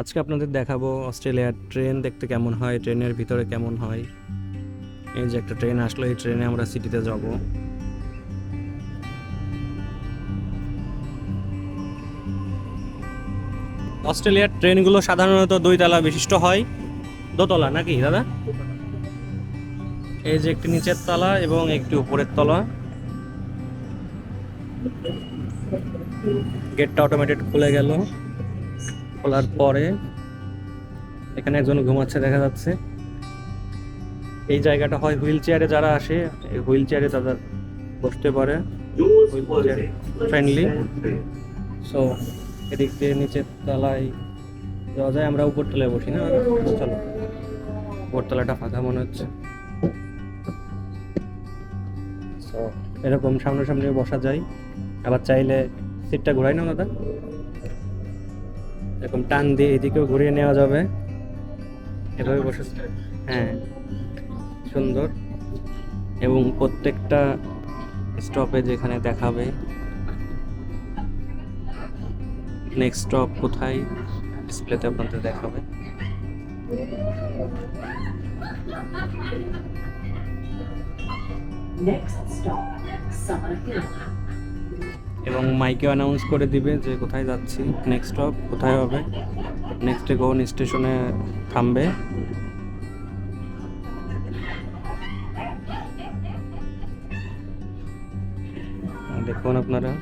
আজকে আপনাদের দেখাবো অস্ট্রেলিয়ার ট্রেন দেখতে কেমন হয়, ট্রেনের ভিতরে কেমন হয়। এই যে একটা ট্রেন আসলো, এই ট্রেনে আমরা সিটিতে যাব। অস্ট্রেলিয়ার ট্রেনগুলো সাধারণত দুই তলা বিশিষ্ট হয়। দোতলা নাকি, দাদা? এই যে একটি নিচের তলা এবং একটি উপরের তলা। গেটটা অটোমেটেড খুলে গেল। খোলার পরে এখানে একজন ঘুমাচ্ছে, দেখা যাচ্ছে। এই জায়গাটা হয় হুইল চেয়ারে যারা আসে, এই হুইল চেয়ারে তাদের বসতে পারে। ফ্রেন্ডলি সো এদিক দিয়ে নিচের তলায় যাওয়া যায়, আমরা উপর তলায় বসি না। চলো, উপর তলাটা ফাঁকা মনে হচ্ছে। এরকম সামনাসামনি বসা যায়। আবার চাইলে সিটটা ঘোরাই না দাদা। এরকম টান দিয়ে এদিকেও ঘুরিয়ে নেওয়া যাবে। এভাবে বসে হ্যাঁ। সুন্দর। এবং প্রত্যেকটা স্টপে যেখানে দেখাবে নেক্সট স্টপ কোথায় ডিসপ্লেতে আপনাদের দেখাবে। Next stop, Summerhill. এবং মাইকে অ্যানাউন্স করে দিবে যে কোথায় যাচ্ছি নেক্সট স্টপ কোথায় হবে। নেক্সট কোন স্টেশনে থামবে। দেখুন আপনারা।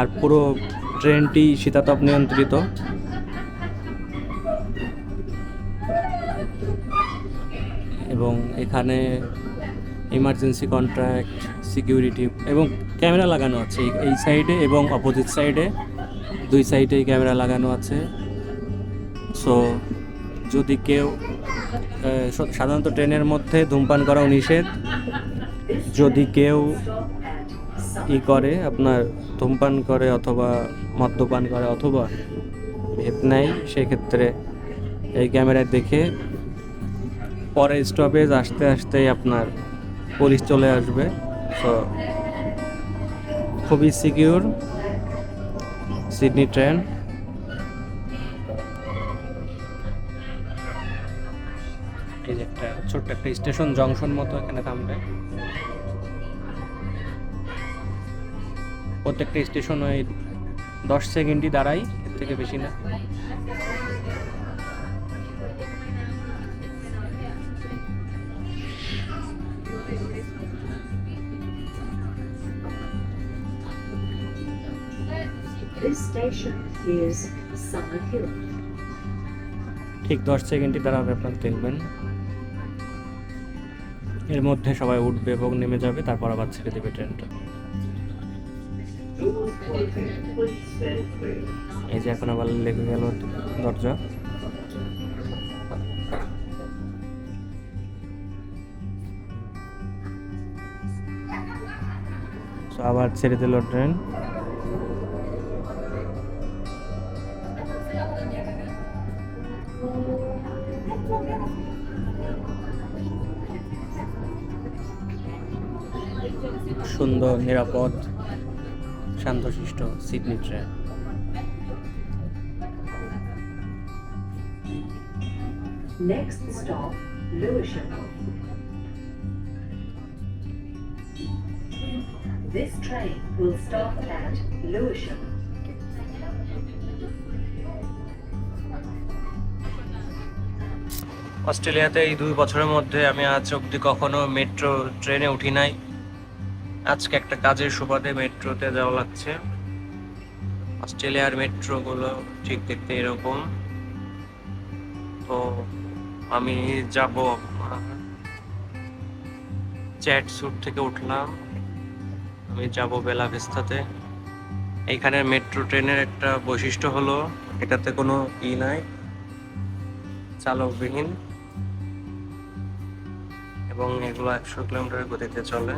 আর পুরো ট্রেনটি শীতাতপ নিয়ন্ত্রিত। এবং এখানে ইমার্জেন্সি কন্ট্রাক্ট সিকিউরিটি এবং ক্যামেরা লাগানো আছে এই- সাইডে এবং অপোজিট সাইডে দুই সাইডেই ক্যামেরা লাগানো আছে। সো যদি কেউ সাধারণত ট্রেনের মধ্যে ধূমপান করাও নিষেধ। যদি কেউ ই করে, আপনার ধূমপান করে অথবা মদ্যপান করে অথবা ভেদ নেয়, সেক্ষেত্রে এই ক্যামেরায় দেখে পরের স্টপেজ আসতে, আসতেই আপনার পুলিশ চলে আসবে। সো খুবই সিকিউর সিডনি ট্রেন একটা ছোট্ট একটা স্টেশন জংশন মতো এখানে থামবে। প্রত্যেকটা স্টেশন ওই দশ সেকেন্ডই দাঁড়াই এর থেকে বেশি না। This station is Summerhill. ঠিক দশ সেকেন্ডই দাঁড়াবে আপনারা দেখবেন এর মধ্যে সবাই উঠবে এবং নেমে যাবে, তারপর আবার ছেড়ে দেবে ট্রেনটা। এই যে এখন আবার লেগে গেল দরজা। আবার ছেড়ে দিল ট্রেন। সুন্দর নিরাপদ শান্তশিষ্ট Sydney train Next stop, Lewisham. This train will stop at Lewisham. অস্ট্রেলিয়াতে এই দুই বছরের মধ্যে আমি আজ অবধি কখনো মেট্রো ট্রেনে উঠি নাই আজকে একটা কাজের সুবাদে মেট্রোতে যাওয়া লাগছে। অস্ট্রেলিয়ার মেট্রোগুলো ঠিক দেখতে এরকম। তো আমি যাব চ্যাট স্যুট থেকে উঠলাম। আমি যাব বেলা ভেস্তাতে এইখানের মেট্রো ট্রেনের একটা বৈশিষ্ট্য হলো, এটাতে কোনো ই নাই, চালকবিহীন, এবং এগুলো একশো কিলোমিটার গতিতে চলে।